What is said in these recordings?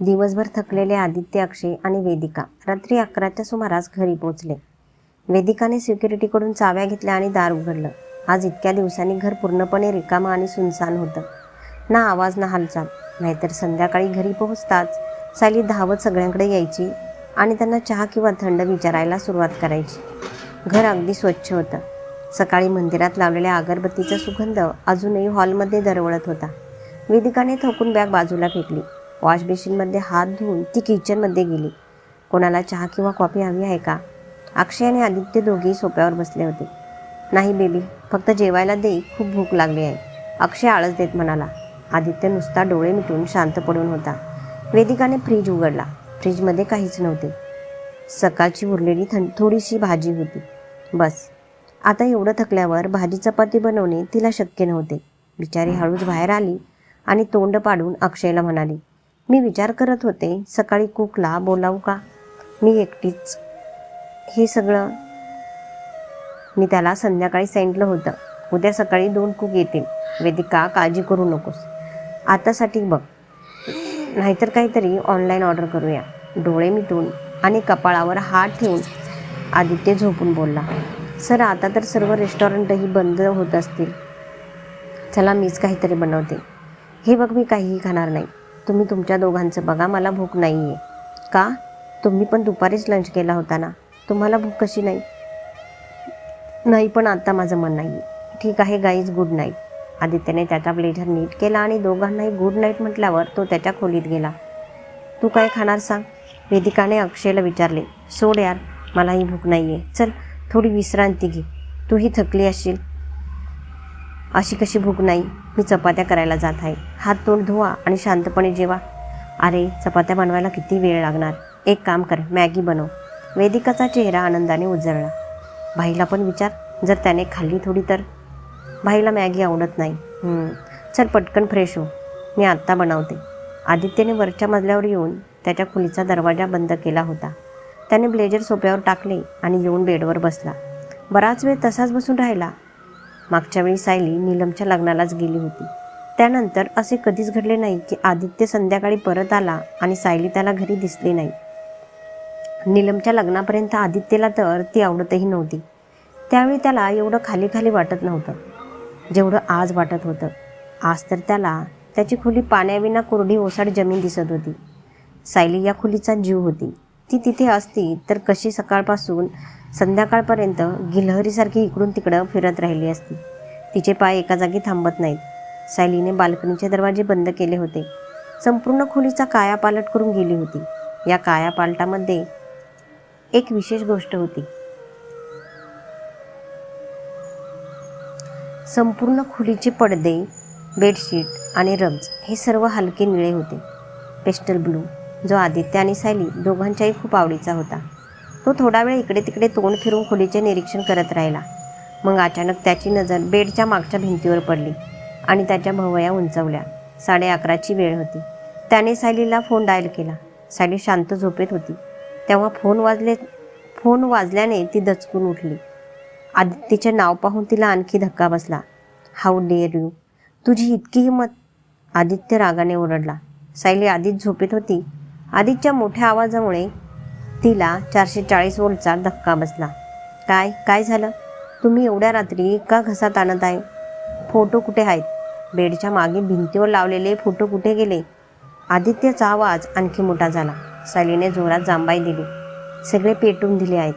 दिवसभर थकलेले आदित्य अक्षय आणि वेदिका रात्री अकराच्या सुमारास घरी पोचले वेदिकाने सिक्युरिटीकडून चाव्या घेतल्या आणि दार उघडलं. आज इतक्या दिवसांनी घर पूर्णपणे रिकामं आणि सुनसान होतं. ना आवाज ना हालचाल. नाहीतर संध्याकाळी घरी पोहोचताच सायली धावत सगळ्यांकडे यायची आणि त्यांना चहा किंवा थंड विचारायला सुरुवात करायची. घर अगदी स्वच्छ होतं. सकाळी मंदिरात लावलेल्या अगरबत्तीचा सुगंध अजूनही हॉलमध्ये दरवळत होता. वेदिकाने थकून बॅग बाजूला फेकली. वॉश बेसिनमध्ये हात धुवून ती किचनमध्ये गेली. कोणाला चहा किंवा कॉफी हवी आहे का? अक्षय आणि आदित्य दोघेही सोप्यावर बसले होते. नाही बेबी फक्त जेवायला दे खूप भूक लागली आहे. अक्षय आळस देत म्हणाला. आदित्य नुसता डोळे मिटून शांत पडून होता. वेदिकाने फ्रीज उघडला. फ्रीजमध्ये काहीच नव्हते. सकाळची उरलेली थं थोडीशी भाजी होती. बस. आता एवढं थकल्यावर भाजी चपाती बनवणे तिला शक्य नव्हते. बिचारी हळूच बाहेर आली आणि तोंड पाडून अक्षयला म्हणाली मी विचार करत होते सकाळी कुकला बोलावू का? मी एकटीच. हे सगळं मी त्याला संध्याकाळी सांगितलं होतं. उद्या सकाळी दोन कुक येतील. वेदिका काळजी करू नकोस. आतासाठी बघ. नाहीतर काहीतरी ऑनलाईन ऑर्डर करूया. डोळे मिटून आणि कपाळावर हात ठेवून आदित्य झोपून बोलला सर आता तर सर्व रेस्टॉरंटही बंद होत असतील. चला मीच काहीतरी बनवते. हे बघ मी काहीही खाणार नाही. तुम्ही तुमच्या दोघांचं बघा मला भूक नाही आहे का? तुम्ही पण दुपारीच लंच केला होता ना? तुम्हाला भूक कशी नाही? नाही पण आत्ता माझं मन नाही ठीक आहे गाईज गुड नाईट आदित्यने त्याचा ब्लेझर नीट केला आणि दोघांनाही गुड नाईट म्हटल्यावर तो त्याच्या खोलीत गेला. तू काय खाणार सांग? वेदिकाने अक्षयला विचारले. सोड यार मलाही भूक नाही आहे चल थोडी विश्रांती घे. तूही थकली असशील अशी कशी भूक नाही मी चपात्या करायला जात आहे. हात तोंड धुवा आणि शांतपणे जेवा. अरे चपात्या बनवायला किती वेळ लागणार? एक काम कर मॅगी बनव. वेदिकाचा चेहरा आनंदाने उजळला. भाईला पण विचार जर त्याने खाल्ली थोडी तर? भाईला मॅगी आवडत नाही. चल पटकन फ्रेश हो. मी आत्ता बनवते. आदित्यने वरच्या मजल्यावर येऊन त्याच्या खोलीचा दरवाजा बंद केला होता. त्याने ब्लेजर सोप्यावर टाकले आणि येऊन बेडवर बसला. बराच वेळ तसाच बसून राहिला. मागच्या वेळी सायली नीलमच्या लग्नालाच गेली होती. त्यानंतर असे कधीच घडले नाही की आदित्य संध्याकाळी परत आला आणि सायली त्याला घरी दिसली नाही. नीलमच्या लग्नापर्यंत आदित्यला तर ती आवडतही नव्हती. त्यावेळी त्याला एवढं खाली खाली वाटत नव्हतं जेवढं आज वाटत होतं. आज तर त्याला त्याची खोली पाण्याविना कोरडी ओसाड जमीन दिसत होती. सायली या खोलीचा जीव होती. ती तिथे असती तर कशी सकाळपासून संध्याकाळपर्यंत गिलहरीसारखी इकडून तिकडं फिरत राहिली असती. तिचे पाय एका जागी थांबत नाहीत. सायलीने बाल्कनीचे दरवाजे बंद केले होते. संपूर्ण खोलीचा कायापालट करून गेली होती. या कायापालटामध्ये एक विशेष गोष्ट होती. संपूर्ण खोलीचे पडदे बेडशीट आणि रग्ज हे सर्व हलके निळे होते. पेस्टल ब्लू जो आदित्य आणि सायली दोघांच्याही खूप आवडीचा होता. तो थोडा वेळ इकडे तिकडे तोंड फिरून खोलीचे निरीक्षण करत राहिला. मग अचानक त्याची नजर बेडच्या मागच्या भिंतीवर पडली आणि त्याच्या भवया उंचवल्या. साडे अकराची वेळ होती. त्याने सायलीला फोन डायल केला. सायली शांत झोपेत होती. तेव्हा फोन वाजले फोन वाजल्याने ती दचकून उठली. आदित्यचे नाव पाहून तिला आणखी धक्का बसला. How dare you? तुझी इतकी हिंमत आदित्य रागाने ओरडला. सायली आधीच झोपेत होती. आदित्यच्या मोठ्या आवाजामुळे तिला चारशे चाळीस वोल्टचा धक्का बसला. काय? काय झालं? तुम्ही एवढ्या रात्री का घसात आणत आहे. फोटो कुठे आहेत? बेडच्या मागे भिंतीवर लावलेले फोटो कुठे गेले? आदित्यचा आवाज आणखी मोठा झाला. सलीने जोरात जांबाई दिली. सगळे पेटून दिले आहेत.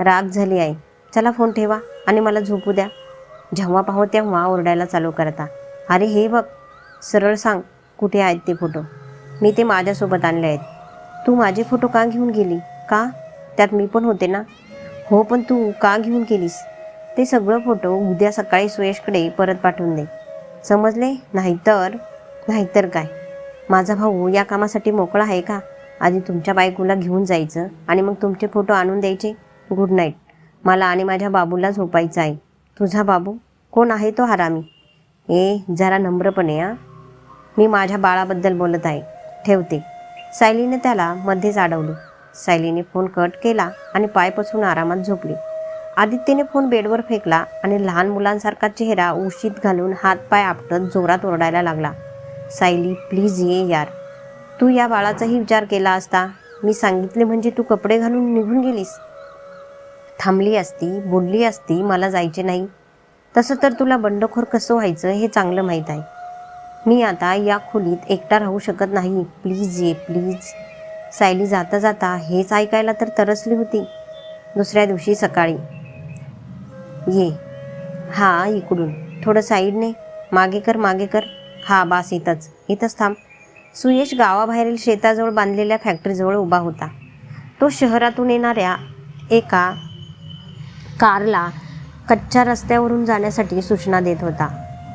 राग झाली आहे. चला फोन ठेवा आणि मला झोपू द्या. जेव्हा पाहो तेव्हा ओरडायला चालू करता. अरे हे बघ. सरळ सांग कुठे आहेत ते फोटो. मी ते माझ्यासोबत आणले आहेत. तू माझे फोटो का घेऊन गेली? का? त्यात मी पण होते ना. हो पण तू का घेऊन गेलीस? ते सगळं फोटो उद्या सकाळी सुयशकडे परत पाठवून दे. समजले? नाहीतर नाहीतर काय? माझा भाऊ या कामासाठी मोकळा आहे का? आधी तुमच्या बायकोला घेऊन जायचं आणि मग तुमचे फोटो आणून द्यायचे? गुड नाईट मला आणि माझ्या बाबूला झोपायचं आहे. तुझा बाबू? कोण आहे तो हरामी? ए जरा नम्रपणे आ मी माझ्या बाळाबद्दल बोलत आहे. ठेवते. सायलीने त्याला मध्येच अडवले. सायलीने फोन कट केला आणि पाय पसरून आरामात झोपली. आदित्यने फोन बेडवर फेकला आणि लहान मुलांसारखा चेहरा उशीत घालून हात पाय आपटत जोरात ओरडायला लागला. सायली प्लीज ये यार. तू या बाळाचाही विचार केला असता. मी सांगितले म्हणजे तू कपडे घालून निघून गेलीस. थांबली असती बोलली असती मला जायचे नाही. तसं तर तुला बंडखोर कसं व्हायचं हे चांगलं माहीत आहे. मी आता या खोलीत एकटा राहू शकत नाही. प्लीज ये प्लीज. सायली जाता जाता हेच ऐकायला तर तरसली होती. दुसऱ्या दिवशी सकाळी ये हा इकडून थोडं साईडने मागे कर मागे कर. हा बास इथंच इथंच थांब. सुयश गावाबाहेरील शेताजवळ बांधलेल्या फॅक्टरीजवळ उभा होता. तो शहरातून येणाऱ्या एका कारला कच्च्या रस्त्यावरून जाण्यासाठी सूचना देत होता.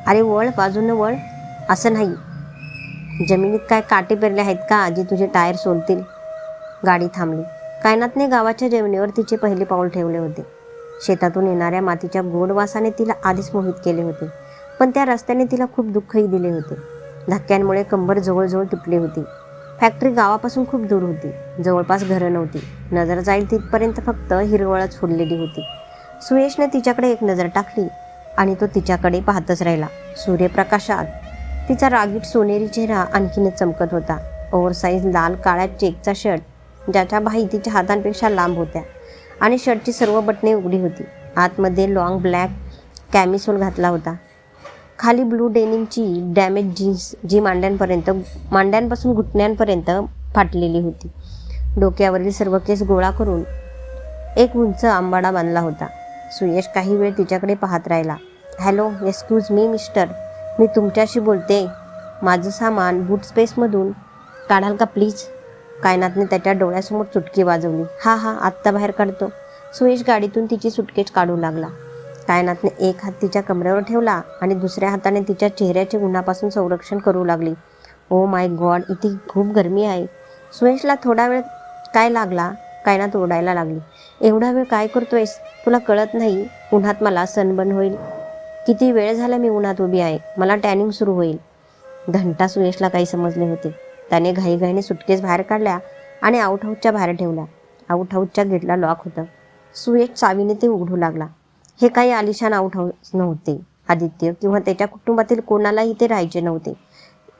अरे वळ बाजूनं वळ असं नाही जमिनीत काय काटे पेरले आहेत का? जे तुझे टायर सोलतील. गाडी थांबली. कायनातने गावाच्या जमिनीवर तिचे पहिले पाऊल ठेवले होते. शेतातून येणाऱ्या मातीच्या गोड वासाने तिला आधीच मोहित केले होते. पण त्या रस्त्याने तिला खूप दुःखही दिले होते. धक्क्यांमुळे कंबर जवळजवळ तुटली होती. फॅक्टरी गावापासून खूप दूर होती. जवळपास घरं नव्हती. नजर जाईल तिथपर्यंत फक्त हिरवळच फुललेली होती. सुयशने तिच्याकडे एक नजर टाकली आणि तो तिच्याकडे पाहतच राहिला. सूर्यप्रकाशात तिचा रागीट सोनेरी चेहरा आणखीनच चमकत होता. ओव्हरसाईज लाल काळ्या चेकचा शर्ट ज्याच्या बाही तिच्या हातांपेक्षा लांब होत्या आणि शर्टची सर्व बटणे उघडी होती. आतमध्ये लॉंग ब्लॅक कॅमिसोल घातला होता. खाली ब्लू डेनिमची डॅमेज जीन्स जी मांड्यांपर्यंत मांड्यांपासून घुटण्यांपर्यंत फाटलेली होती. डोक्यावरील सर्व केस गोळा करून एक उंच आंबाडा बांधला होता. सुयश काही वेळ तिच्याकडे पाहत राहिला. हॅलो एक्सक्यूज मी मिस्टर मी तुमच्याशी बोलते. माझं सामान बूट स्पेसमधून काढाल का प्लीज कायनातने त्याच्या डोळ्यासमोर चुटकी वाजवली. हा हा आत्ता बाहेर काढतो. सुयश गाडीतून तिची सुटकेच काढू लागला. कायनातने एक हात तिच्या कमरेवर ठेवला आणि दुसऱ्या हाताने तिच्या चेहऱ्याचे उन्हापासून संरक्षण करू लागली. ओ माय गॉड इथे खूप गरमी आहे. सुयशला थोडा वेळ काय लागला? कायनात ओरडायला लागली. एवढा वेळ काय करतोयस? तुला कळत नाही. उन्हात मला सनबर्न होईल. किती वेळ झाला मी उन्हात उभी आहे? मला टॅनिंग सुरू होईल. घंटा सुयशला काही समजले होते. त्याने घाईघाईने सुटकेस बाहेर काढल्या आणि आउट हाऊसच्या बाहेर ठेवल्या आउट हाऊसच्या गेटला लॉक होतं. सुयश चावीने ते उघडू लागला. हे काही आलिशान आउट हाऊस नव्हते. आदित्य किंवा त्याच्या कुटुंबातील कोणालाही ते राहायचे नव्हते.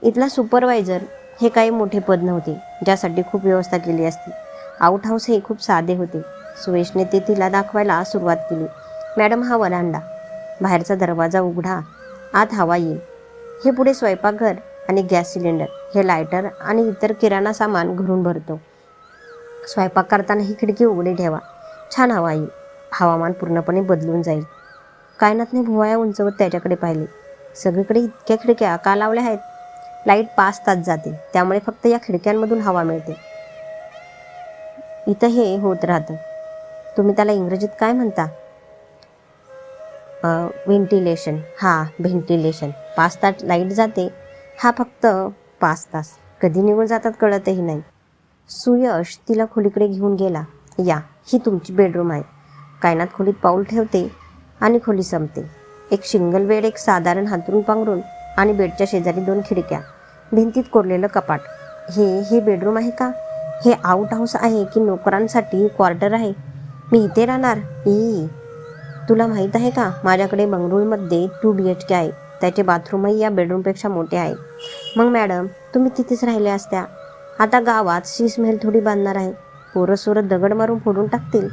इथला सुपरवायझर हे काही मोठे पद नव्हते ज्यासाठी खूप व्यवस्था केली असती. आउट हाऊस हे खूप साधे होते. सुयशने ते तिला दाखवायला सुरुवात केली. मॅडम हा वरांडा. बाहेरचा दरवाजा उघडा. आत हवा येईल. हे पुढे स्वयंपाकघर आणि गॅस सिलेंडर हे लायटर आणि इतर किराणा सामान घरून भरतो. स्वयंपाक करताना ही खिडकी उघडी ठेवा. छान हवा येईल. हवामान पूर्णपणे बदलून जाईल. कायनातने भुवाया उंचवत त्याच्याकडे पाहिले. सगळीकडे इतक्या खिडक्या का लावल्या आहेत? लाइट पाच तास जाते. त्यामुळे फक्त या खिडक्यांमधून हवा मिळते. इथं हे होत राहतं. तुम्ही त्याला इंग्रजीत काय म्हणता? व्हेंटिलेशन हा व्हेंटिलेशन पाच तास लाइट जाते. हा फक्त पाच तास. कधी निघून जातात कळतही नाही. सुयश तिला खोलीकडे घेऊन गेला. या ही तुमची बेडरूम आहे. कायनात खोलीत पाऊल ठेवते आणि खोली संपते. एक सिंगल बेड एक साधारण हातरून पांघरून आणि बेडच्या शेजारी दोन खिडक्या. भिंतीत कोरलेलं कपाट. हे हे बेडरूम आहे का? हे आउट हाऊस आहे की नोकरांसाठी क्वार्टर आहे? मी इथे राहणार? ई तुला माहीत आहे का? माझ्याकडे बंगळुरूमध्ये टू बी एच के आहे. त्याचे बाथरूमही या बेडरूमपेक्षा मोठे आहे. मग मॅडम तुम्ही तिथेच राहिल्या असत्या. आता गावात शीस महल थोडी बांधणार आहे. पोरं सोरं दगड मारून फोडून टाकतील.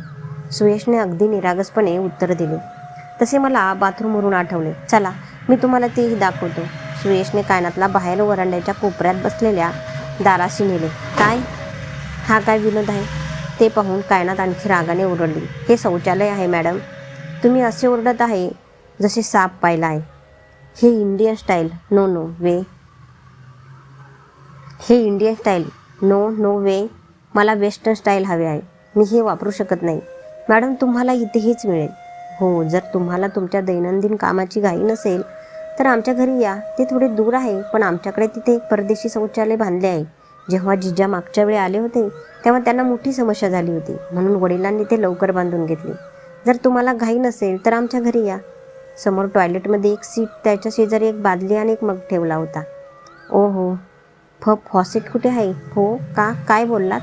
सुयशने अगदी निरागसपणे उत्तर दिले. तसे मला बाथरूमवरून आठवले. चला मी तुम्हाला तेही दाखवतो. सुयशने कायनातला बाहेर वरांड्याच्या कोपऱ्यात बसलेल्या दाराशी नेले. काय? हा काय विनोद आहे? ते पाहून कायनात आणखी रागाने ओरडली. हे शौचालय आहे मॅडम. तुम्ही असे ओरडत आहे जसे साप पाहिला आहे. हे Indian style no no way. हे Indian style no no way. मला वेस्टर्न स्टाईल हवे आहे. मी हे वापरू शकत नाही. मॅडम तुम्हाला इथे हेच मिळेल. हो जर तुम्हाला तुमच्या दैनंदिन कामाची घाई नसेल तर आमच्या घरी या. ते थोडे दूर आहे पण आमच्याकडे तिथे एक परदेशी शौचालय बांधले आहे. जेव्हा जिजा मागच्या वेळी आले होते तेव्हा त्यांना मोठी समस्या झाली होती. म्हणून वडिलांनी ते लवकर बांधून घेतले. जर तुम्हाला घाई नसेल तर आमच्या घरी या. समोर टॉयलेटमध्ये एक सीट त्याच्या शेजारी एक बादली आणि एक मग ठेवला होता. ओ हो फ फॉसेट कुठे आहे? हो का? काय बोललात?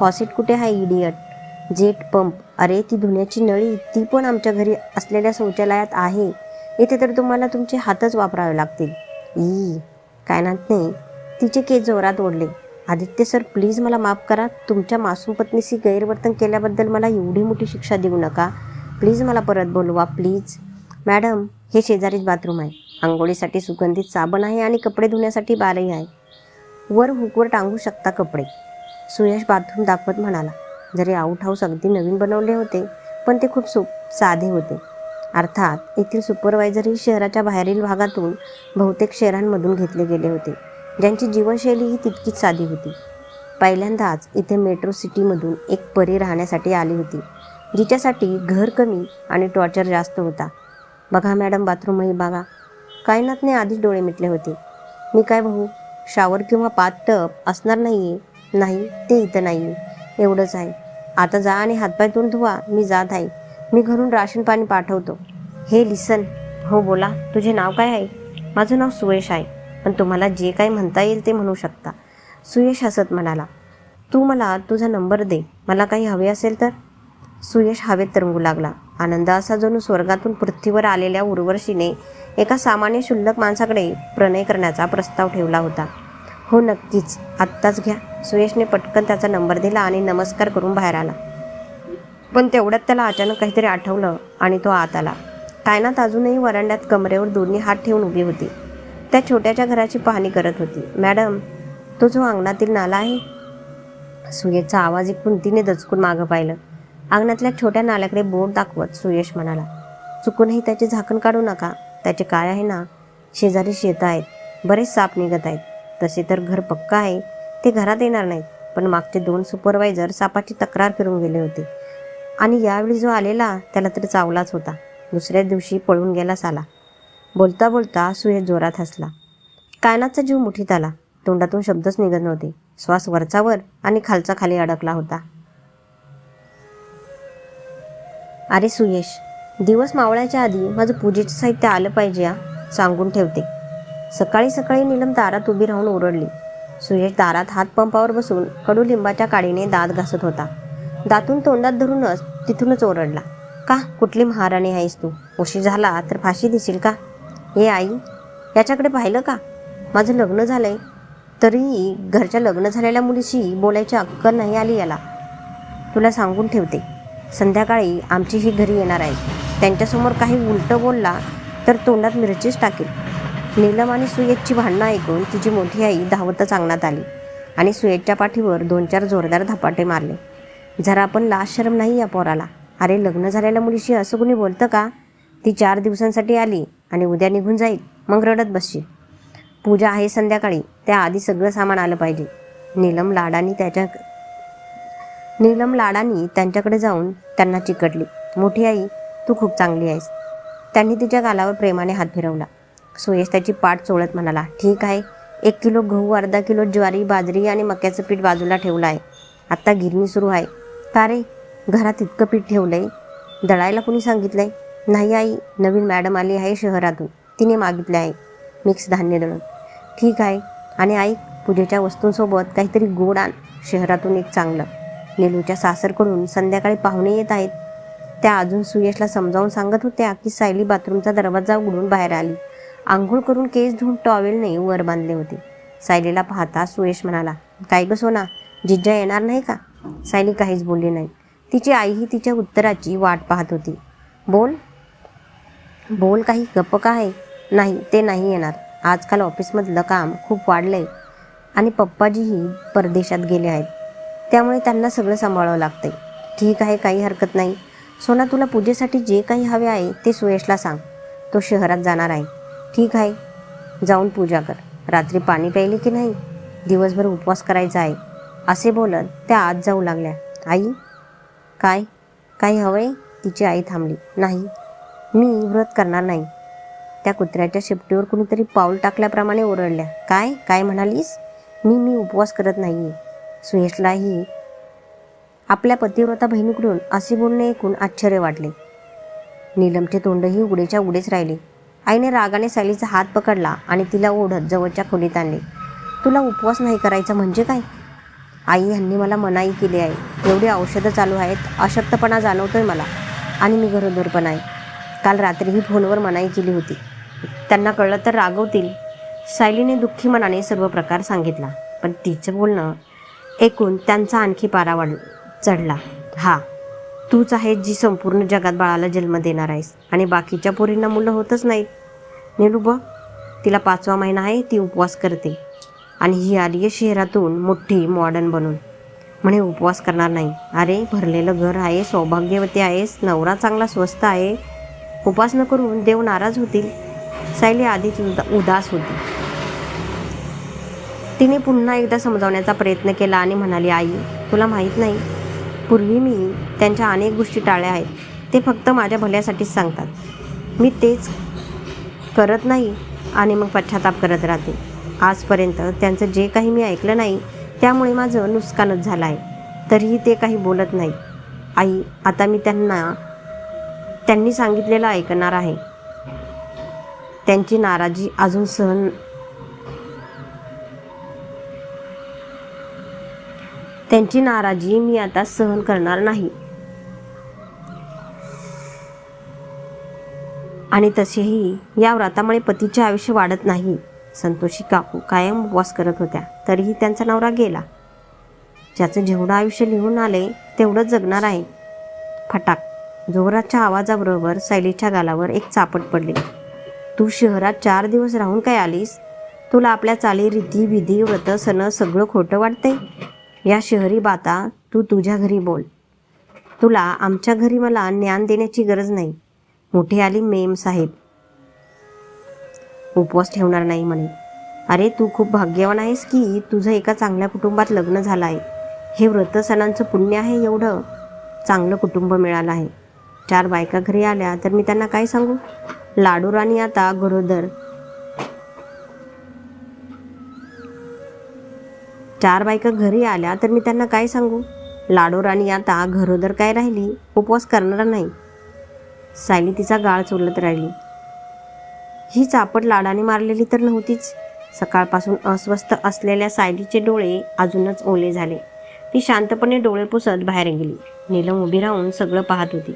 फॉसेट कुठे आहे इडियट जेट पंप. अरे ती धुण्याची नळी ती पण आमच्या घरी असलेल्या शौचालयात आहे. इथे तर तुम्हाला तुमचे हातच वापरावे लागतील. ई कायनातने तिचे केस जोरात ओढले. आदित्य सर प्लीज मला माफ करा. तुमच्या मासूम पत्नीशी गैरवर्तन केल्याबद्दल मला एवढी मोठी शिक्षा देऊ नका. प्लीज मला परत बोलवा प्लीज. मॅडम हे शेजारीच बाथरूम आहे. आंघोळीसाठी सुगंधित साबण आहे आणि कपडे धुण्यासाठी बारही आहे. वर हुकवर टांगू शकता कपडे. सुयश बाथरूम दाखवत म्हणाला. जरी आउट हाऊस अगदी नवीन बनवले होते पण ते खूप सो साधे होते. अर्थात येथील सुपरवायझरही शहराच्या बाहेरील भागातून बहुतेक शहरांमधून घेतले गेले होते. ज्यांची जीवनशैली ही तितकीच साधी होती. पहिल्यांदाच इथे मेट्रो सिटीमधून एक परी राहण्यासाठी आली होती. जिच्यासाठी घर कमी आणि टॉर्चर जास्त होता. बघा मॅडम बाथरूमही बघा. कायनातने आधीच डोळे मिटले होते. मी काय भाऊ शावर किंवा पात टप असणार नाही आहे नाही ते इथं नाही आहे एवढंच आहे. आता जा आणि हातपाय तोंड धुवा. मी जात आहे. मी घरून राशन पाणी पाठवतो. हे लिसन हो बोला. तुझे नाव काय आहे? माझं नाव सुयश आहे. पण तुम्हाला जे काही म्हणता येईल ते म्हणू शकता. सुयश हसत म्हणाला तू मला तुझा नंबर दे. मला काही हवे असेल तर? सुयश हवेत तरंगू लागला. आनंद असा जणू स्वर्गातून पृथ्वीवर आलेल्या उर्वशीने एका सामान्य शुल्लक माणसाकडे प्रणय करण्याचा प्रस्ताव ठेवला होता. हो नक्कीच. आत्ताच घ्या. सुयशने पटकन त्याचा नंबर दिला आणि नमस्कार करून बाहेर आला. पण तेवढ्यात त्याला अचानक काहीतरी आठवलं आणि तो आत आला. कायनात अजूनही वरांड्यात कमरेवर दोन्ही हात ठेवून उभी होती. त्या छोट्याच्या घराची पाहणी करत होती. मॅडम तो जो अंगणातील नाला आहे. सुयेचा आवाज ऐकून तिने दचकून मागं पाहिलं. अंगणातल्या छोट्या नाल्याकडे बोट दाखवत सुयश म्हणाला चुकूनही त्याचे झाकण काढू नका. त्याचे काय आहे ना? शेजारी शेतं आहेत. बरेच साप निघत आहेत. तसे तर घर पक्का आहे. ते घरात येणार नाहीत. पण मागचे दोन सुपरवायझर सापाची तक्रार करून गेले होते. आणि यावेळी जो आलेला त्याला तर चावलाच होता. दुसऱ्या दिवशी पळून गेला साला. बोलता बोलता सुयश जोरात हसला. कायनाचा जीव मुठीत आला. तोंडातून शब्दच निघत नव्हते. श्वास वरचावर आणि खालचा खाली अडकला होता. अरे सुयश दिवस मावळ्याच्या आधी माझं पूजेचं साहित्य आलं पाहिजे या सांगून ठेवते. सकाळी सकाळी नीलम दारात उभी राहून ओरडली. सुयश दारात हात पंपावर बसून कडुलिंबाच्या काडीने दात घासत होता. दातून तोंडात धरूनच तिथूनच ओरडला. का? कुठली महाराणी आहेस तू? उशीर झाला तर फाशी दिशील का? हे आई याच्याकडे पाहिलं का? माझं लग्न झालंय. तरीही घरच्या लग्न झालेल्या मुलीशी बोलायची अक्कल नाही आली याला. तुला सांगून ठेवते. संध्याकाळी आमची ही घरी येणार आहे. त्यांच्यासमोर काही उलटं बोलला तर तोंडात मिरचीच टाकेल. नीलम आणि सुयेतची भांडणं ऐकून तिची मोठी आई धावतच अंगणात आली आणि सुयेतच्या पाठीवर दोन चार जोरदार धपाटे मारले. जरा आपण लाज शरम नाही या पोराला. अरे लग्न झालेल्या मुलीशी असं कुणी बोलतं का? ती चार दिवसांसाठी आली आणि उद्या निघून जाईल. मग रडत बसशील. पूजा आहे संध्याकाळी. त्याआधी सगळं सामान आलं पाहिजे. नीलम लाडानी त्याच्या नीलम लाडानी त्यांच्याकडे जाऊन त्यांना चिकटली. मोठी आई तू खूप चांगली आहेस. त्यांनी तिच्या गालावर प्रेमाने हात फिरवला. सुयश त्याची पाठ चोळत म्हणाला ठीक आहे. एक किलो गहू अर्धा किलो ज्वारी बाजरी आणि मक्याचं पीठ बाजूला ठेवलं आहे. आत्ता गिरणी सुरू आहे. का रे? घरात इतकं पीठ ठेवलं आहे दळायला कुणी सांगितलं आहे नाही आई नवीन मॅडम आली आहे शहरातून. तिने मागितले आहे. मिक्स धान्य दळून. ठीक आहे. आणि आई पूजेच्या वस्तूंसोबत काहीतरी गोड आण. शहरातून एक चांगलं. नीलूच्या सासरकडून संध्याकाळी पाहुणे येत आहेत. त्या अजून सुयशला समजावून सांगत होत्या की सायली बाथरूमचा दरवाजा उघडून बाहेर आली. आंघोळ करून केस धुवून टॉवेलने वर बांधले होते. सायलीला पाहता सुयश म्हणाला काय ग सोना जिज्जा येणार नाही का? सायली काहीच बोलली नाही. तिची आईही तिच्या उत्तराची वाट पाहत होती. बोल. बोल काही गप्प का आहे? नाही ते नाही येणार. आजकाल ऑफिसमधलं काम खूप वाढलंय आणि पप्पाजीही परदेशात गेले आहेत. त्यामुळे त्यांना सगळं सांभाळावं लागतंय. ठीक आहे काही हरकत नाही. सोना तुला पूजेसाठी जे काही हवे आहे ते सुयशला सांग. तो शहरात जाणार आहे. ठीक आहे जाऊन पूजा कर. रात्री पाणी प्यायले की नाही? दिवसभर उपवास करायचा आहे. असे बोलत त्या आत जाऊ लागल्या. आई? काय? काय हवंय? तिची आई थांबली. नाही. मी व्रत करणार नाही. त्या कुत्र्याच्या शेपटीवर कुणीतरी पाऊल टाकल्याप्रमाणे ओरडल्या. काय? काय म्हणालीस? मी मी उपवास करत नाही आहे सुयशलाही आपल्या पतिव्रता बहिणीकडून असे बोलणे ऐकून आश्चर्य वाटले. नीलमचे तोंडही उघडेच्या उघडेच राहिले. आईने रागाने सायलीचा हात पकडला आणि तिला ओढत जवळच्या खोलीत आणले. तुला उपवास नाही करायचा म्हणजे काय? आई ह्यांनी मला मनाई केली आहे. एवढी औषधं चालू आहेत अशक्तपणा जाणवतोय मला. आणि मी गरोदर पण आहे. काल रात्रीही फोनवर मनाई केली होती. त्यांना कळलं तर रागवतील. सायलीने दुःखी मनाने सर्व प्रकार सांगितला. पण तिचं बोलणं ऐकून त्यांचा आणखी पारा वाढ चढला. हा तूच आहेस जी संपूर्ण जगात बाळाला जन्म देणार आहेस आणि बाकीच्या पोरींना मुलं होतच नाहीत. निरुब बघ तिला पाचवा महिना आहे ती उपवास करते. आणि ही आली आहे शहरातून मोठी मॉडर्न बनून. म्हणे उपवास करणार नाही. अरे भरलेलं घर आहे सौभाग्यवती आहेस नवरा चांगला स्वस्त आहे. उपास न करून देव नाराज होतील. सायली आधीच उदा उदास होती. तिने पुन्हा एकदा समजावण्याचा प्रयत्न केला आणि म्हणाली आई तुला माहीत नाही. पूर्वी मी त्यांच्या अनेक गोष्टी टाळल्या आहेत. ते फक्त माझ्या भल्यासाठीच सांगतात. मी तेच करत नाही आणि मग पश्चाताप करत राहते. आजपर्यंत त्यांचं जे काही मी ऐकलं नाही त्यामुळे माझं नुकसानच झालं आहे. तरीही ते काही बोलत नाही आई आता मी त्यांना त्यांनी सांगितलेलं ऐकणार आहे. त्यांची नाराजी अजून सहन त्यांची नाराजी मी आता सहन करणार नाही. आणि तसेही या व्रतामुळे पतीचे आयुष्य वाढत नाही. संतोषी काकू कायम उपवास करत होत्या. तरीही त्यांचा नवरा गेला. ज्याचं जेवढं आयुष्य लिहून आले तेवढंच जगणार आहे. फटाक. जोराच्या आवाजाबरोबर सैलीच्या गालावर एक चापट पडले. तू शहरात चार दिवस राहून काय आलीस? तुला आपल्या चाली रीती विधी व्रत सण सगळं खोटं वाटतंय? या शहरी बाता तू तुझ्या घरी बोल. तुला आमच्या घरी मला ज्ञान देण्याची गरज नाही. मोठी आली मेम साहेब. उपवास ठेवणार नाही म्हणे. अरे तू खूप भाग्यवान आहेस की तुझं एका चांगल्या कुटुंबात लग्न झालं आहे हे व्रत सणांचं पुण्य आहे एवढं. चांगलं कुटुंब मिळालं आहे. चार बायका घरी आल्या तर मी त्यांना काय सांगू? लाडू राणी आता गरोदर. चार बायका घरी आल्या तर मी त्यांना काय सांगू? लाडू राणी आता घरोदर काय राहिली? उपवास करणार नाही. सायली तिचा गाळ चोलत राहिली. ही चापट लाडाने मारलेली तर नव्हतीच. सकाळपासून अस्वस्थ असलेल्या सायलीचे डोळे अजूनच ओले झाले. ती शांतपणे डोळे पुसत बाहेर गेली. नीलम उभी राहून सगळं पाहत होती.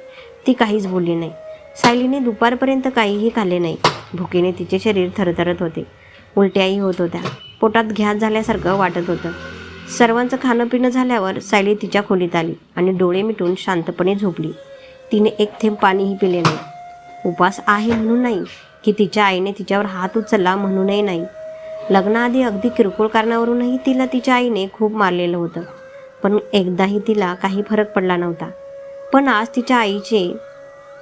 ती काहीच बोलली नाही. सायलीने दुपारपर्यंत काहीही खाल्ले नाही. भुकेने तिचे शरीर थरथरत होते. उलट्याही होत होत्या. पोटात घ्यास झाल्यासारखं वाटत होतं. सर्वांचं खाणं पिणं झाल्यावर सायली तिच्या खोलीत आली आणि डोळे मिटून शांतपणे झोपली. तिने एक थेंब पाणीही पिले नाही. उपास आहे म्हणून नाही की तिच्या आईने तिच्यावर हात उचलला म्हणूनही नाही. लग्नाआधी अगदी किरकोळ कारणावरूनही तिला तिच्या आईने खूप मारलेलं होतं. पण एकदाही तिला काही फरक पडला नव्हता. पण आज तिच्या आईचे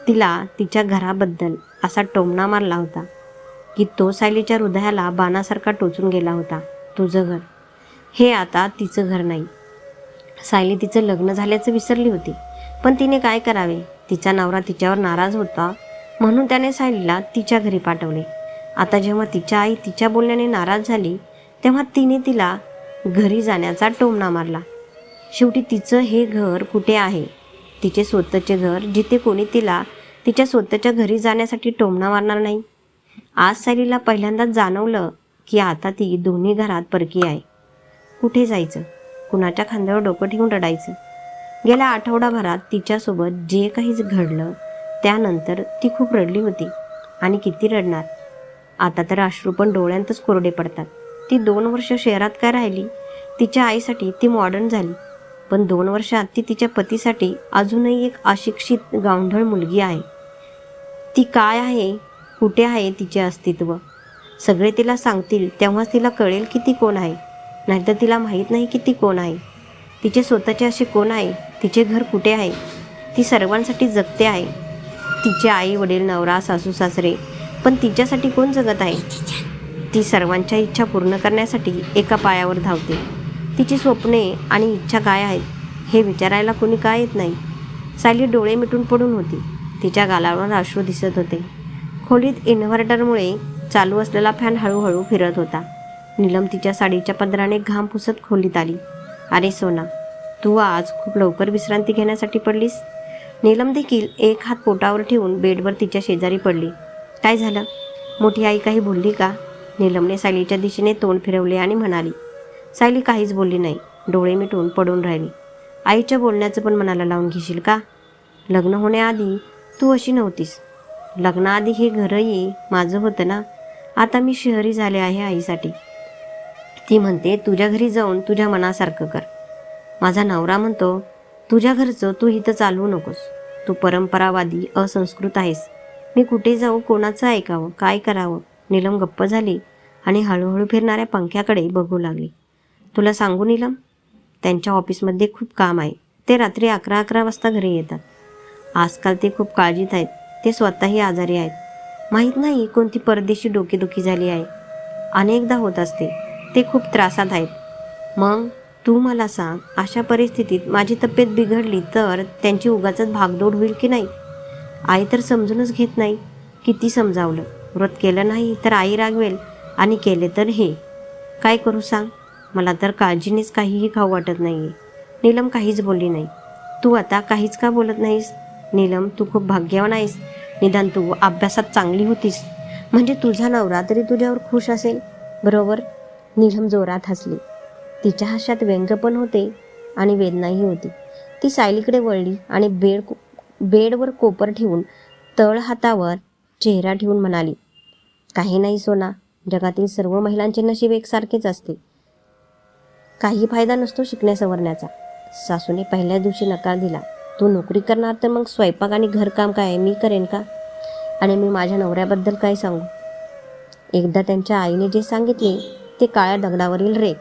तिला तिच्या घराबद्दल असा टोमणा मारला होता. की तो सायलीच्या हृदयाला बाणासारखा टोचून गेला होता. तुझं घर. हे आता तिचं घर नाही. सायली तिचं लग्न झाल्याचं विसरली होती. पण तिने काय करावे? तिचा नवरा तिच्यावर नाराज होता म्हणून त्याने सायलीला तिच्या घरी पाठवले. आता जेव्हा तिच्या आई तिच्या बोलण्याने नाराज झाली तेव्हा तिने तिला घरी जाण्याचा टोमणा मारला. शेवटी तिचं हे घर कुठे आहे? तिचे स्वतःचे घर जिथे कोणी तिला तिच्या स्वतःच्या घरी जाण्यासाठी टोमणा मारणार नाही? आज सायलीला पहिल्यांदाच जाणवलं की आता ती दोन्ही घरात परकी आहे. कुठे जायचं? कुणाच्या खांद्यावर डोकं ठेवून रडायचं? गेल्या आठवडाभरात तिच्यासोबत जे काही घडलं त्यानंतर ती खूप रडली होती. आणि किती रडणार? आता तर अश्रू पण डोळ्यांतच कोरडे पडतात. ती दोन वर्ष शहरात काय राहिली? तिच्या आईसाठी ती मॉडर्न झाली. पण दोन वर्षात ती तिच्या पतीसाठी अजूनही एक अशिक्षित गावंढळ मुलगी आहे. ती काय आहे? कुठे आहे तिचे अस्तित्व? सगळे तिला सांगतील तेव्हाच तिला कळेल की ती कोण आहे. नाहीतर तिला माहीत नाही की ती कोण आहे. तिचे स्वतःचे असे कोण आहे? तिचे घर कुठे आहे? ती सर्वांसाठी जगते आहे. तिचे आई वडील नवरा सासू सासरे पण तिच्यासाठी कोण जगत आहे? ती सर्वांच्या इच्छा पूर्ण करण्यासाठी एका पायावर धावते. तिची स्वप्ने आणि इच्छा काय आहेत हे विचारायला कोणी काय येत नाही? सायली डोळे मिटून पडून होती. तिच्या गालावर अश्रू दिसत होते. खोलीत इन्व्हर्टरमुळे चालू असलेला फॅन हळूहळू फिरत होता. नीलम तिच्या साडीच्या पदराने घाम पुसत खोलीत आली. अरे सोना तू आज खूप लवकर विश्रांती घेण्यासाठी पडलीस? नीलम देखील एक हात पोटावर ठेवून बेडवर तिच्या शेजारी पडली. काय झालं? मोठी आई काही बोलली का? नीलमने सायलीच्या दिशेने तोंड फिरवले आणि म्हणाली सायली काहीच बोलली नाही डोळे मिटून पडून राहिली. आईच्या बोलण्याचं पण मनाला लावून घेशील का? लग्न होण्याआधी तू अशी नव्हतीस. लग्नाआधी हे घरही माझं होतं ना. आता मी शहरी झाले आहे आईसाठी. ती म्हणते तुझ्या घरी जाऊन तुझ्या मनासारखं कर. माझा नवरा म्हणतो तुझ्या घरचं तू इथं चालवू नकोस. तू परंपरावादी असंस्कृत आहेस. मी कुठे जाऊ कोणाचं ऐकावं काय करावं? नीलम गप्प झाली आणि हळूहळू फिरणाऱ्या पंख्याकडे बघू लागली. तुला सांगू नीलम त्यांच्या ऑफिसमध्ये खूप काम आहे. ते रात्री अकरा अकरा वाजता घरी येतात. आजकाल ते खूप काळजीत आहेत. ते स्वतःही आजारी आहेत. माहीत नाही कोणती परदेशी डोकेदुखी झाली आहे. अनेकदा होत असते. ते खूप त्रासात आहेत. मग तू मला सांग अशा परिस्थितीत माझी तब्येत बिघडली तर त्यांची उगाच भागदौड होईल की नाही? आई तर समजूनच घेत नाही. किती समजावलं. व्रत केलं नाही तर आई रागवेल. आणि केले तर हे. काय करू सांग? मला तर काळजीनेच काहीही खाऊ वाटत नाही आहे नीलम काहीच बोलली नाही. तू आता काहीच का बोलत नाहीस? नीलम तू खूप भाग्यवान आहेस. निदान तू अभ्यासात चांगली होतीस. म्हणजे तुझा नवरा तरी तुझ्यावर खुश असेल? बरोबर. नीलम जोरात हसली. तिच्या हास्यात व्यंग पण होते आणि वेदनाही होती. ती सायलीकडे वळली आणि बेड बेडवर कोपर ठेवून तळ हातावर चेहरा ठेवून म्हणाली काही नाही सोना जगातील सर्व महिलांचे नशीब एकसारखेच असते. काही फायदा नसतो शिकण्या सवरण्याचा सासूने पहिल्या दिवशी नकार दिला. तू नोकरी करणार तर मग स्वयंपाक आणि घरकाम काय मी करेन का? आणि मी माझ्या नवऱ्याबद्दल काय सांगू? एकदा त्यांच्या आईने जे सांगितले ते काळ्या दगडावरील रेख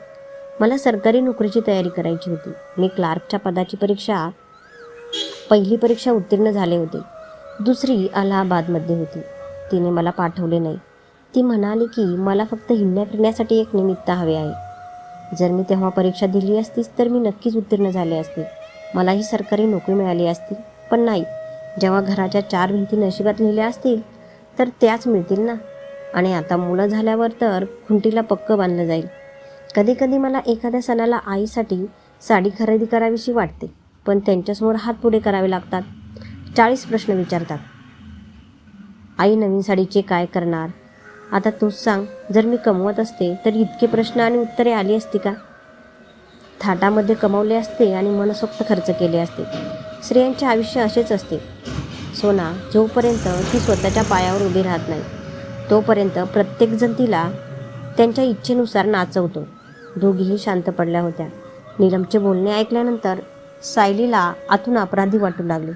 मला सरकारी नोकरीची तयारी करायची होती. मी क्लार्कच्या पदाची परीक्षा पहिली परीक्षा उत्तीर्ण झाले होते. दुसरी अलाहाबादमध्ये होती. तिने मला पाठवले नाही. ती म्हणाली की मला फक्त हिंडण्या फिरण्यासाठी एक निमित्त हवे आहे. जर मी तेव्हा परीक्षा दिली असतीस तर मी नक्कीच उत्तीर्ण झाले असते. मलाही सरकारी नोकरी मिळाली असती. पण नाही जेव्हा घराच्या चार भिंती नशिबात लिहिल्या असतील तर त्याच मिळतील ना. आणि आता मुलं झाल्यावर तर खुंटीला पक्क बांधलं जाईल. कधी कधी मला एखाद्या सणाला आईसाठी साडी खरेदी करावीशी वाटते पण त्यांच्यासमोर हात पुढे करावे लागतात. चाळीस प्रश्न विचारतात. आई नवीन साडीचे काय करणार? आता तूच सांग जर मी कमवत असते तर इतके प्रश्न आणि उत्तरे आली असती का? थाटामध्ये कमवले असते आणि मनसोक्त खर्च केले असते. स्त्रियांचे आयुष्य असेच असते. सोना जोपर्यंत ती स्वतःच्या पायावर उभी राहत नाही तोपर्यंत प्रत्येकजण तिला त्यांच्या इच्छेनुसार नाचवतो. दोघीही शांत पडल्या होत्या. नीलमचे बोलणे ऐकल्यानंतर सायलीला आतून अपराधी वाटू लागले.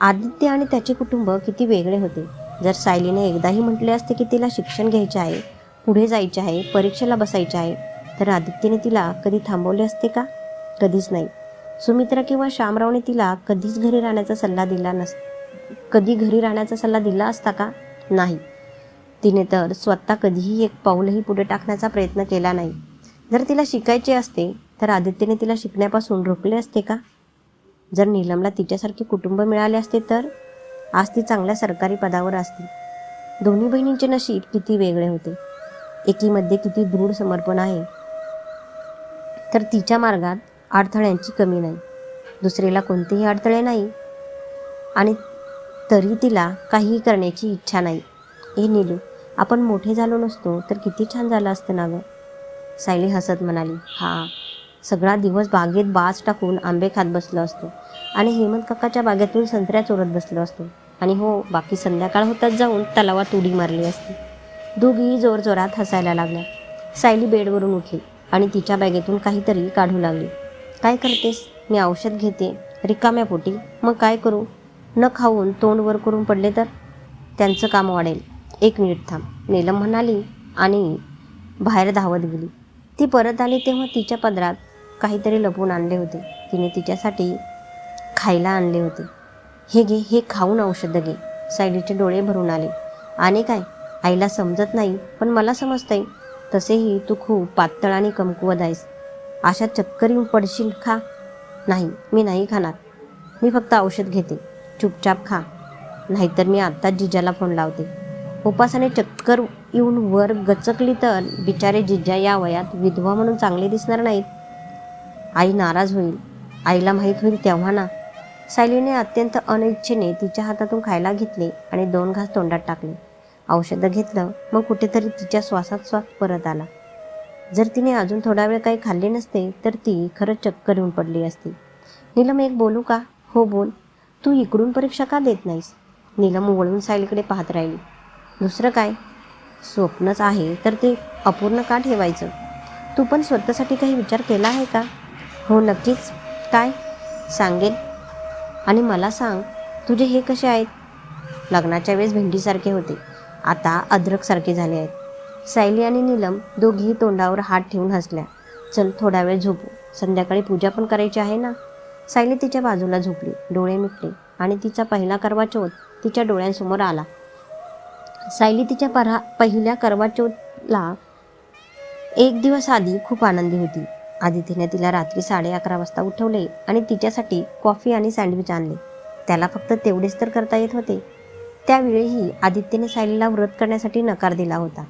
आदित्य आणि त्याचे कुटुंब किती वेगळे होते. जर सायलीने एकदाही म्हटले असते की तिला शिक्षण घ्यायचे आहे पुढे जायचे आहे परीक्षेला बसायचे आहे तर आदित्यने तिला कधी थांबवले असते का? कधीच नाही. सुमित्रा किंवा श्यामरावने तिला कधीच घरी राहण्याचा सल्ला दिला नस कधी घरी राहण्याचा सल्ला दिला असता का? नाही. तिने तर स्वतः कधीही एक पाऊलही पुढे टाकण्याचा प्रयत्न केला नाही. जर तिला शिकायचे असते तर आदित्यने तिला शिकण्यापासून रोखले असते का? जर नीलमला तिच्यासारखे कुटुंब मिळाले असते तर? आज ती चांगल्या सरकारी पदावर असती. दोन्ही बहिणींचे नशीब किती वेगळे होते. एकीमध्ये किती दृढ समर्पण आहे. तर तिच्या मार्गात अडथळ्यांची कमी नाही. दुसरीला कोणतेही अडथळे नाही. आणि तरी तिला काहीही करण्याची इच्छा नाही. हे नीलू आपण मोठे झालो नसतो तर किती छान झालं असतं ना गं. सायली हसत म्हणाली हा सगळा दिवस बागेत बाज टाकून आंबे खात बसलो असतो आणि हेमंत काकाच्या बागेतून संत्र्या चोरत बसलो असतो. आणि हो बाकी संध्याकाळ होताच जाऊन तलावात उडी मारली असती. दोघीही जोरजोरात हसायला लागल्या. सायली बेडवरून उठली. आणि तिच्या बॅगेतून काहीतरी काढू लागली. काय करतेस? मी औषध घेते. रिकाम्या पोटी. मग काय करू? न खाऊन तोंड वर करून पडले तर? त्यांचं काम वाढेल. एक मिनिट थांब. नीलम म्हणाली आणि बाहेर धावत गेली. ती परत आली तेव्हा तिच्या पदरात काहीतरी लपवून आणले होते. तिने तिच्यासाठी खायला आणले होते. हे घे हे खाऊन औषधं घे. सायलीचे डोळे भरून आले. आणि काय? आईला समजत नाही पण मला समजतंय. तसेही तू खूप पातळ आणि कमकुवत आहेस. अशा चक्कर येऊन पडशील खा नाही मी नाही खाणार. मी फक्त औषध घेते. चुपचाप खा. नाहीतर मी आत्ताच जिजाला फोन लावते. उपासाने चक्कर येऊन वर गचकली तर बिचारे जिजा या वयात विधवा म्हणून चांगले दिसणार नाहीत. आई नाराज होईल. आईला माहीत होईल तेव्हा ना. सायलीने अत्यंत अनिच्छेने तिच्या हातातून खायला घेतले आणि दोन घास तोंडात टाकले. औषधं घेतलं मग कुठेतरी तिच्या श्वासात श्वास परत आला. जर तिने अजून थोडा वेळ काही खाल्ले नसते तर ती खरंच चक्कर येऊन पडली असती. नीलम एक बोलू का? हो बोल. तू इकडून परीक्षा का देत नाहीस? नीलम वळून साईलकडे पाहत राहिली. दुसरं काय? स्वप्नच आहे तर ते अपूर्ण का ठेवायचं? तू पण स्वतःसाठी काही विचार केला आहे का? हो नक्कीच. काय? सांगेल आणि मला सांग तुझे हे कसे आहेत? लग्नाच्या वेळेस भेंडीसारखे होते. आता अद्रकसारखे झाले आहेत. सायली आणि नीलम दोघीही तोंडावर हात ठेवून हसल्या. चल थोडा वेळ झोपू. संध्याकाळी पूजा पण करायची आहे ना? सायली तिच्या बाजूला झोपली. डोळे मिटले आणि तिचा पहिला करवा चौथ तिच्या डोळ्यांसमोर आला. सायली तिच्या परा पहिल्या करवा चौथला एक दिवस आधी खूप आनंदी होती. आदितीने तिला रात्री साडे अकरा वाजता उठवले आणि तिच्यासाठी कॉफी आणि सँडविच आणले. त्याला फक्त तेवढेच तर करता येत होते. त्यावेळीही आदित्यने सायलीला व्रत करण्यासाठी नकार दिला होता.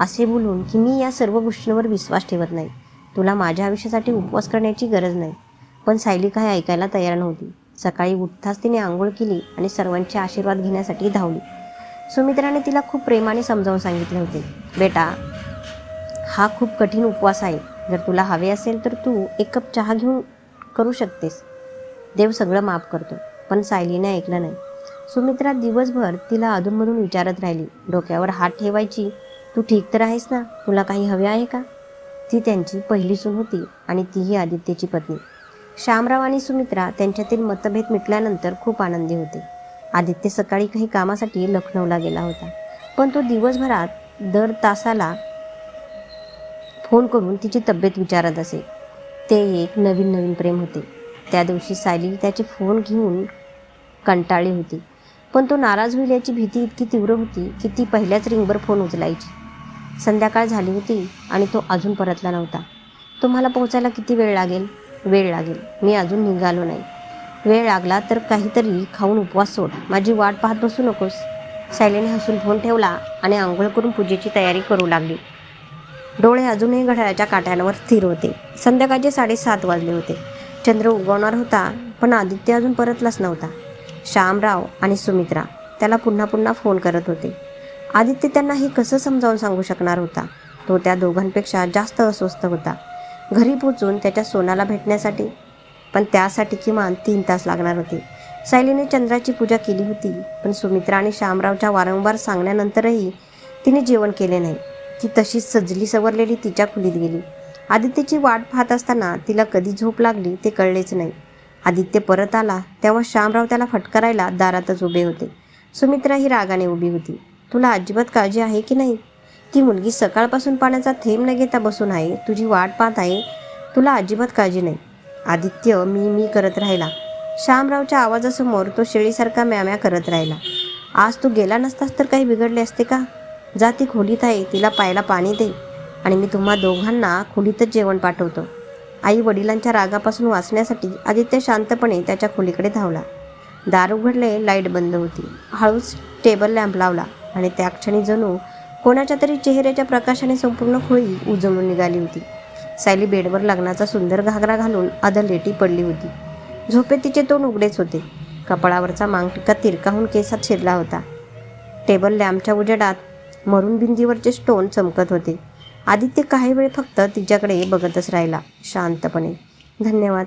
असे बोलून की मी या सर्व गोष्टींवर विश्वास ठेवत नाही. तुला माझ्या आयुष्यासाठी उपवास करण्याची गरज नाही. पण सायली काही ऐकायला तयार नव्हती. सकाळी उठताच तिने आंघोळ केली आणि सर्वांचे आशीर्वाद घेण्यासाठी धावली. सुमित्राने तिला खूप प्रेमाने समजावून सांगितले होते बेटा हा खूप कठीण उपवास आहे. जर तुला हवे असेल तर तू एक कप चहा घेऊन करू शकतेस. देव सगळं माफ करतो. पण सायलीने ऐकलं नाही. सुमित्रा दिवसभर तिला अधूनमधून विचारत राहिली डोक्यावर हात ठेवायची? तू ठीक तर आहेस ना? तुला काही हवे आहे का? ती त्यांची पहिली सून होती आणि तीही आदित्यची पत्नी. श्यामराव आणि सुमित्रा त्यांच्यातील मतभेद मिटल्यानंतर खूप आनंदी होते. आदित्य सकाळी काही कामासाठी लखनौला गेला होता. पण तो दिवसभरात दर तासाला फोन करून तिची तब्येत विचारत असे. ते एक नवीन नवीन प्रेम होते. त्या दिवशी सायली त्याचे फोन घेऊन कंटाळली होती. पण तो नाराज होईल याची भीती इतकी तीव्र होती की ती पहिल्याच रिंगवर फोन उचलायची. संध्याकाळ झाली होती आणि तो अजून परतला नव्हता. तुम्हाला पोहोचायला किती वेळ लागेल? वेळ लागेल. मी अजून निघालो नाही. वेळ लागला तर काहीतरी खाऊन उपवास सोड. माझी वाट पाहत बसू नकोस. सायलेने हसून फोन ठेवला आणि आंघोळ करून पूजेची तयारी करू लागली. डोळे अजूनही घड्याळाच्या काट्यांवर स्थिर होते. संध्याकाळचे साडेसात वाजले होते. चंद्र उगवणार होता पण आदित्य अजून परतलाच नव्हता. श्यामराव आणि सुमित्रा त्याला पुन्हा पुन्हा फोन करत होते. आदित्य त्यांना हे कसं समजावून सांगू शकणार होता? तो त्या दोघांपेक्षा जास्त अस्वस्थ होता. घरी पोचून त्याच्या सोनाला भेटण्यासाठी पण त्यासाठी किमान तीन तास लागणार होते. सायलीने चंद्राची पूजा केली होती पण सुमित्रा आणि श्यामरावच्या वारंवार सांगण्यानंतरही तिने जेवण केले नाही. ती तशीच सजली सवरलेली तिच्या खुलीत गेली. आदित्यची वाट पाहत असताना तिला कधी झोप लागली ते कळलेच नाही. आदित्य परत आला तेव्हा श्यामराव त्याला फटकारायला दारातच उभे होते. सुमित्रा ही रागाने उभी होती. तुला अजिबात काळजी आहे की नाही? ती मुलगी सकाळपासून पाण्याचा थेंब न घेता बसून आहे तुझी वाट पाहत आहे. तुला अजिबात काळजी नाही. आदित्य मी मी करत राहिला. श्यामरावच्या आवाजासमोर तो शेळीसारखा म्याम्या करत राहिला. आज तू गेला नसतास तर काही बिघडले असते का? जा ती खोलीत आहे तिला पायला पाणी दे आणि मी तुम्हा दोघांना खोलीतच जेवण पाठवतो. आई वडिलांच्या रागापासून वाचण्यासाठी आदित्य शांतपणे त्याच्या खोलीकडे धावला. दार उघडले लाइट बंद होती. हळूच टेबल लॅम्प लावला आणि त्या क्षणी जणू कोणाच्या तरी चेहऱ्याच्या प्रकाशाने संपूर्ण खोळी उजळून निघाली होती. सायली बेडवर लग्नाचा सुंदर घागरा घालून अधलेटी पडली होती. झोपेत तिचे तोंड उघडेच होते. कपाळावरचा मांगटिका तिरकाहून केसात शिरला होता. टेबल लॅम्पच्या उजेडात मरून भिंतीवरचे स्टोन चमकत होते. आदित्य काही वेळ फक्त तिच्याकडे बघतच राहिला शांतपणे. धन्यवाद.